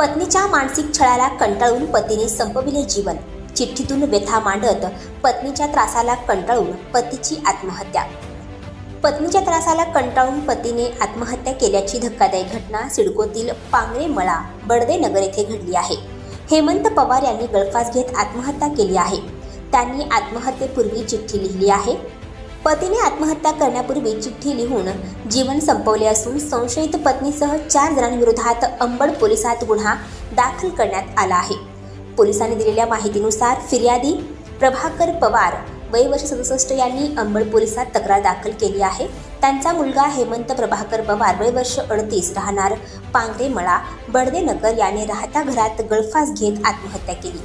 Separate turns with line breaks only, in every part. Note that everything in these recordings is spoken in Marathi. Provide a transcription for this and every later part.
पत्नीच्या मानसिक छळाला कंटाळून पतीने संपविले जीवन. चिठ्ठीतून व्यथा मांडत पत्नीच्या त्रासाला कंटाळून पतीची आत्महत्या. पत्नीच्या त्रासाला कंटाळून पतीने आत्महत्या केल्याची धक्कादायक घटना सिडकोतील पांगरे मळा बडदे नगर येथे घडली आहे. हेमंत पवार यांनी गळफास घेत आत्महत्या केली आहे. त्यांनी आत्महत्येपूर्वी चिठ्ठी लिहिली आहे. पतीने आत्महत्या करण्यापूर्वी चिठ्ठी लिहून जीवन संपवले असून संशयित पत्नीसह चार जणांविरोधात अंबड पोलिसात गुन्हा दाखल करण्यात आला आहे. पोलिसांनी दिलेल्या माहितीनुसार फिर्यादी प्रभाकर पवार वय वर्ष सदुसष्ट यांनी अंबड पोलिसात तक्रार दाखल केली आहे. त्यांचा मुलगा हेमंत प्रभाकर पवार वय वर्ष अडतीस राहणार पांगरे मळा बडदेनगर याने राहता घरात गळफास घेत आत्महत्या केली.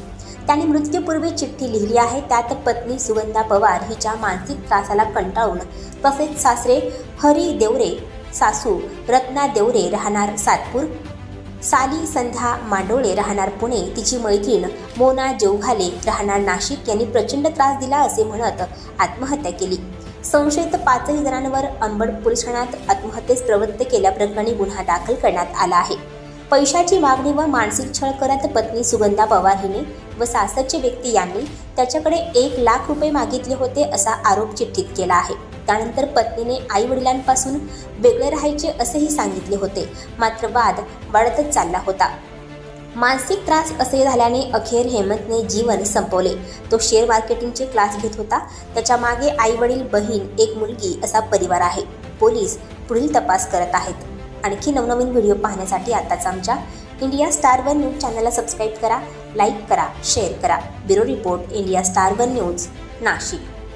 त्यांनी मृत्यूपूर्वी चिठ्ठी लिहिली आहे. त्यात पत्नी सुगंधा पवार हिच्या मानसिक त्रासाला कंटाळून तसेच सासरे हरी देवरे सासू रत्ना देवरे राहणार सातपूर साली संध्या मांडोळे राहणार पुणे तिची मैत्रीण मोना जेवघाले राहणार नाशिक यांनी प्रचंड त्रास दिला असे म्हणत आत्महत्या केली. संशयित पाचही जणांवर अंबड पोलीस ठाण्यात आत्महत्येस प्रवृत्त केल्याप्रकरणी गुन्हा दाखल करण्यात आला आहे. पैशाची मागणी व मानसिक छळ करत पत्नी सुगंधा पवार हिने व सासरचे व्यक्ती यांनी त्याच्याकडे एक लाख रुपये मागितले होते असा आरोप चिठ्ठीत केला आहे. त्यानंतर पत्नीने आई वडिलांपासून वेगळे राहायचे असेही सांगितले होते. मात्र वाद वाढतच चालला होता. मानसिक त्रास असे झाल्याने अखेर हेमंतने जीवन संपवले. तो शेअर मार्केटिंगचे क्लास घेत होता. त्याच्यामागे आई वडील बहीण एक मुलगी असा परिवार आहे. पोलीस पुढील तपास करत आहेत. आणखी नवनवीन व्हिडिओ पाहण्यासाठी आताच आमच्या इंडिया स्टार वन न्यूज चॅनलला सबस्क्राईब करा लाईक करा शेअर करा. Bureau report India star one news Nashik.